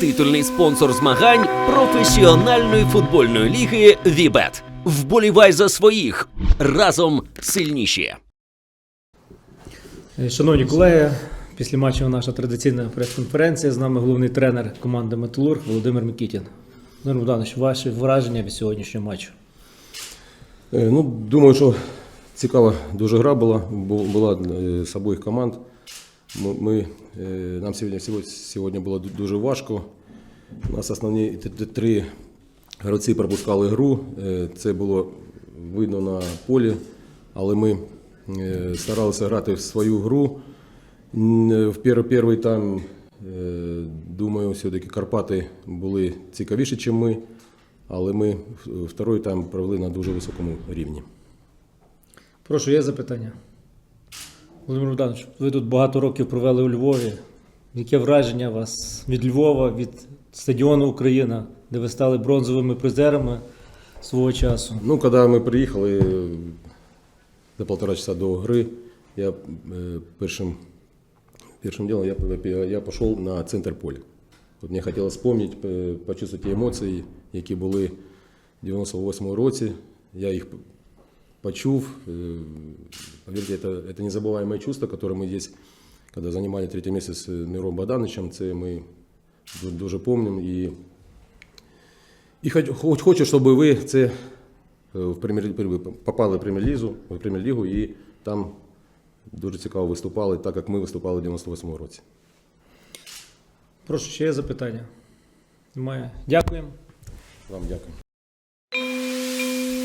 Титульний спонсор змагань професіональної футбольної ліги Вібет. Вболівай за своїх разом сильніші. Е, Шановні колеги, після матчу наша традиційна прес-конференція. З нами головний тренер команди Металург Володимир Микітін. Володимир Богданович, ваші враження від сьогоднішнього матчу? Е, Ну, думаю, що цікава дуже гра була, бу- була е, з обох команд. Ми, е, нам сьогодні, сьогодні- було дуже важко. У нас основні три гравці пропускали гру. Е, Це було видно на полі, але ми е, старалися грати в свою гру. В пер- перший тайм, думаю, все-таки Карпати були цікавіші, ніж ми, але ми второй тайм провели на дуже високому рівні. Прошу, є запитання. Володимир Богданович, ви тут багато років провели у Львові. Яке враження у вас від Львова, від стадіону Україна, де ви стали бронзовими призерами свого часу? Ну, когда мы приехали э, за полтора часа до игры, я э, первым, первым делом я, я, я пошел на центр поля. От мені хотілося вспомнити, е, почувствувати ті емоції, які були в 98 році. Я їх почув. Е, Поверьте, это, это незабываемое чувство, которое мы здесь, когда занимали третє місце з Миром Богдановичем, це ми ду- дуже пам'ятаємо. І і хоч, хоч хочу, щоб ви це е, в прем'єр ви попали в прем'єр-лігу, в прем'єр-лігу і там дуже цікаво виступали, так як ми виступали в 98 році. Прошу, ще є запитання? Немає. Дякуємо. Вам дякую.